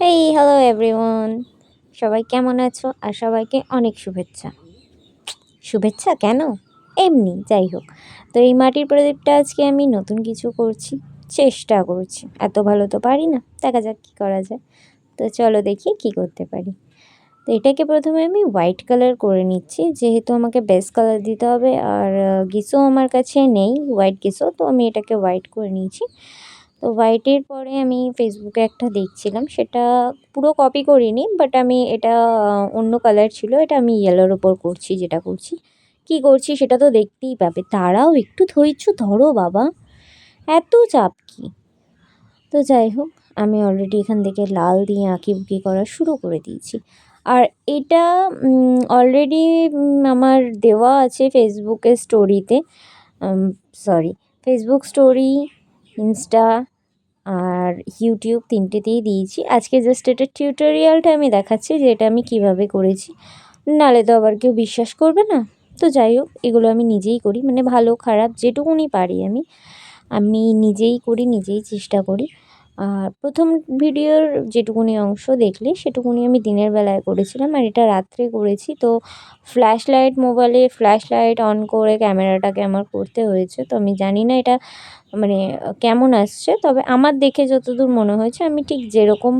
Hey hello everyone সবাই কেমন আছো? আর সবাইকে অনেক শুভেচ্ছা। শুভেচ্ছা কেন? এমনি, যাই হোক। তো এই মাটির প্রদীপটা আজকে আমি নতুন কিছু করছি, চেষ্টা করছি। এত ভালো তো পারি না, দেখা যাক কী করা যায়। তো চলো দেখি কি করতে পারি। তো এটাকে প্রথমে আমি হোয়াইট কালার করে নিচ্ছি, যেহেতু আমাকে বেস্ট কালার দিতে হবে। আর গিসও আমার কাছে নেই, হোয়াইট গিসো তো আমি এটাকে হোয়াইট করে নিয়েছি। তো হোয়াইটের পরে আমি ফেসবুকে একটা দেখছিলাম, সেটা পুরো কপি করিনি বাট আমি এটা অন্য কালার ছিল, এটা আমি ইয়েলোর ওপর করছি, যেটা করছি। কি করছি সেটা তো দেখতেই পাবে। তারাও একটু ধৈর্য ধরো বাবা। এত চাপ কি? তো যাই হোক, আমি অলরেডি এখান থেকে লাল দিয়ে আঁকি বুকি করা শুরু করে দিয়েছি। আর এটা অলরেডি আমার দেওয়া আছে ফেসবুকের স্টোরিতে সরি ফেসবুক স্টোরি ইনস্টা আর ইউটিউব তিনটেতেই দিয়েছি। আজকে জাস্ট এটা টিউটোরিয়ালটা আমি দেখাচ্ছি যে এটা আমি কীভাবে করেছি। নালে তো আবার কেউ বিশ্বাস করবে না। তো যাই হোক, এগুলো আমি নিজেই করি। মানে ভালো খারাপ যেটুকুনি পারি আমি আমি নিজেই করি, নিজেই চেষ্টা করি। আর প্রথম ভিডিওর যেটুকুনি অংশ দেখলে, সেটুকুনি আমি দিনের বেলায় করেছিলাম আর এটা রাত্রে করেছি। তো ফ্ল্যাশ লাইট মোবাইলে ফ্ল্যাশ লাইট অন করে ক্যামেরাটাকে আমার করতে হয়েছে। তো আমি জানি না এটা মানে কেমন আসছে, তবে আমার দেখে যতদূর মনে হয়েছে, আমি ঠিক যেরকম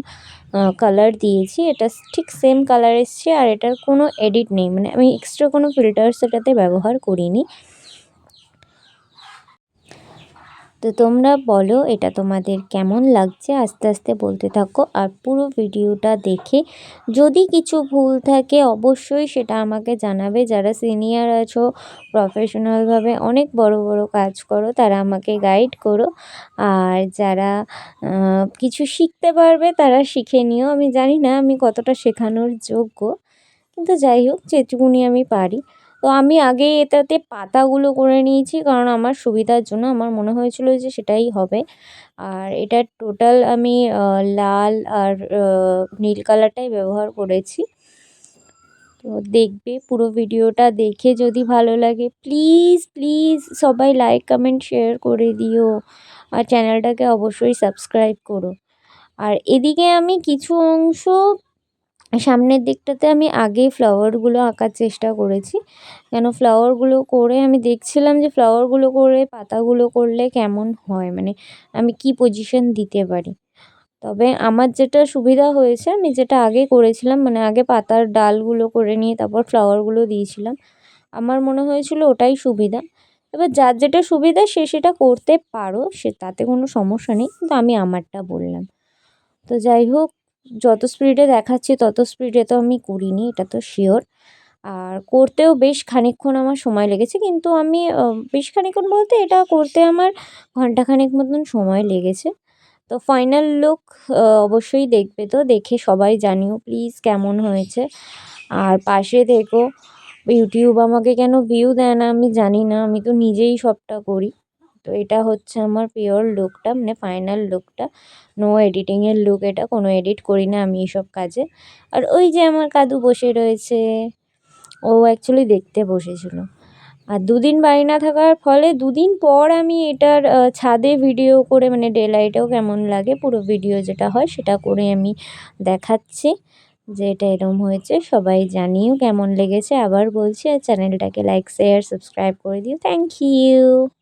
কালার দিয়েছি, এটা ঠিক সেম কালার এসছে আর এটার কোনো এডিট নেই। মানে আমি এক্সট্রা কোনো ফিল্টার্স এটাতে ব্যবহার করিনি। তো তোমরা বলো, এটা তোমাদের কেমন লাগছে? আস্তে আস্তে বলতে থাকো। আর পুরো ভিডিওটা দেখে যদি কিছু ভুল থাকে, অবশ্যই সেটা আমাকে জানাবে। যারা সিনিয়র আছো প্রফেশনালভাবে অনেক বড় বড় কাজ করো, তারা আমাকে গাইড করো। আর যারা কিছু শিখতে পারবে, তারা শিখে নিও। আমি জানি না আমি কতটা শেখানোর যোগ্য, কিন্তু যাই হোক, যেটুকুনি আমি পারি। তো আমি আগে এটাতে পাতাগুলো করে নিয়েছি, কারণ আমার সুবিধার জন্য আমার মনে হয়েছিলো যে সেটাই হবে। আর এটা টোটাল আমি লাল আর নীল কালারটাই ব্যবহার করেছি। তো দেখবে পুরো ভিডিওটা দেখে যদি ভালো লাগে, প্লিজ প্লিজ সবাই লাইক, কমেন্ট, শেয়ার করে দিও। আর চ্যানেলটাকে অবশ্যই সাবস্ক্রাইব করো। আর এদিকে আমি কিছু অংশ সামনের দিকটাতে আমি আগেই ফ্লাওয়ারগুলো আঁকার চেষ্টা করেছি। কেন ফ্লাওয়ারগুলো করে আমি দেখছিলাম যে ফ্লাওয়ারগুলো করে পাতাগুলো করলে কেমন হয় মানে আমি কি পজিশন দিতে পারি। তবে আমার যেটা সুবিধা হয়েছে, আমি যেটা আগে করেছিলাম মানে আগে পাতার ডালগুলো করে নিয়ে তারপর ফ্লাওয়ারগুলো দিয়েছিলাম, আমার মনে হয়েছিল ওটাই সুবিধা। এবার যার যেটা সুবিধা, সে সেটা করতে পারো, সে তাতে কোনো সমস্যা নেই, কিন্তু আমি আমারটা বললাম। তো যাই হোক যত স্পিডে দেখাচ্ছে, তত স্পিডে তো আমি করিনি, এটা তো শিওর আর করতেও বেশ খানিকক্ষণ আমার সময় লেগেছে, কিন্তু আমি বেশ খানিকক্ষণ বলতে এটা করতে আমার ঘন্টাখানেক মতন সময় লেগেছে। তো ফাইনাল লুক অবশ্যই দেখবে তো, দেখে সবাই জানিও প্লিজ কেমন হয়েছে। আর পাশে দেখো ইউটিউব আমাকে কেন ভিউ দেয় না আমি জানি না, আমি তো নিজেই সবটা করি। তো এটা হচ্ছে আমার পিওর লুকটা মানে ফাইনাল লুকটা। নো এডিটিংয়ের লুক এটা, কোনো এডিট করি না আমি এসব কাজে। আর ওই যে আমার কাদু বসে রয়েছে, ও অ্যাকচুয়ালি দেখতে বসেছিল। আর দুদিন বাড়ি না থাকার ফলে দুদিন পর আমি এটার ছাদে ভিডিও করে মানে ডে লাইটেও কেমন লাগে, পুরো ভিডিও যেটা হয় সেটা করে আমি দেখাচ্ছি। যে এটা এরম হয়েছে, সবাই জানিও কেমন লেগেছে। আবার বলছি, আর চ্যানেলটাকে লাইক শেয়ার সাবস্ক্রাইব করে দিও। Thank you